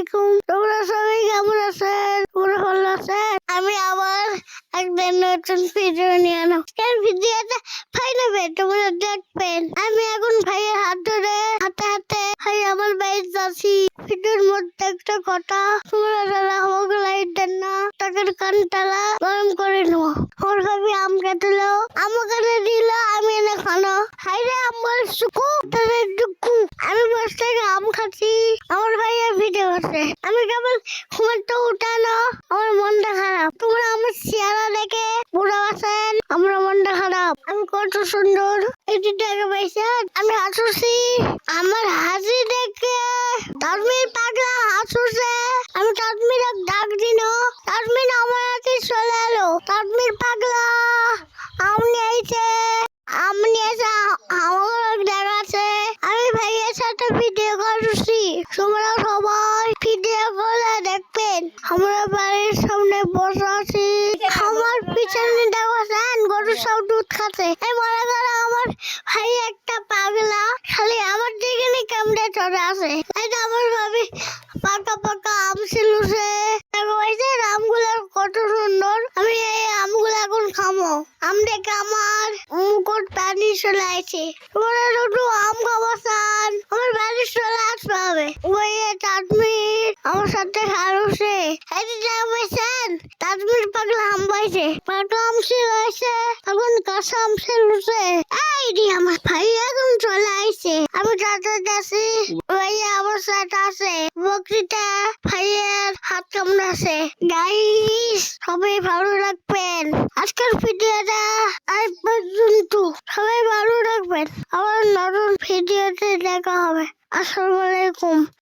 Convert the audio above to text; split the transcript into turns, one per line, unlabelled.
আলাইকুম। তোমরা সবাই কেমন আছেন? তোমরা ভালো আছেন? আমি আবার একদিন নতুন ভিডিও নিয়ে এলাম। এই ভিডিওতে ভাই নেবে তোমরা দেখবেন। আমি এখন ভাইয়ের হাত ধরে, হাতে হাতে ভাই আমার বাড়ি যাচ্ছি। ভিডিওর মধ্যে একটা কথা, তোমরা যারা আমাকে লাইট দেন না, তাদের কানটালা গরম করে নেব ওর ভাবি আম কেটেলো, আম কেটে দিল, আমি এনে খানো। হাইরে আমার সুকু তাদের দুঃখু আমি বসে আম খাচ্ছি। আমার ভিডিও আছে। আমি কেবল ঘুমাতে উঠানো আমার মনটা খারাপ। তোমরা আমার চেহারা দেখে বুড়ো আছেন আমার মনটা খারাপ। আমি কত সুন্দর। এটি দেখে পাইছেন? আমি হাসুছি। আমার হাসি দেখে তাজমির পাগলা হাসুছে। আমি তাজমির ডাক দিন তাজমির আমার হাতে চলে এলো। তাজমির পাগলা আম নিয়েছে আম নিয়েছে আমার দেখা আছে আমি ভাইয়ের সাথে ভিডিও করছি। তোমরা সবাই আমরা বাড়ির সামনে বসে আছি। আমার পিছনে দেখছেন গরু সব দুধ খাচ্ছে। এই মনে করে আমার ভাই একটা পাগলা, খালি আমার দিকে নি কেমনে চলে আসে এই তো আমার ভাবি, পাকা পাকা আম ছিল সে আমগুলো কত সুন্দর। আমি এই আমগুলো এখন খামো। আম দেখে আমার মুকুট পানি চলে আসছে তোমরা আম খাব চান আমার বাড়ি চলে আসতে হবে ওই সাথে হারুছে। এই যে দেখবেন তাজমির পাগলা আম পাইছে পাকা আম ছিল আছে এখন কাঁচা আম ছিলছে এই রে আমার ভাই এখন চলে আসছে আমি তাতে যাচ্ছি ভাই আমার আছে। বকরিটা ভাইয়ের হাত কামড়াছে গাইস সবাই ভালো রাখবেন আজকের ভিডিওটা আজ পর্যন্ত। সবাই ভালো রাখবেন আবার নতুন ভিডিওতে দেখা হবে। আসসালামু আলাইকুম।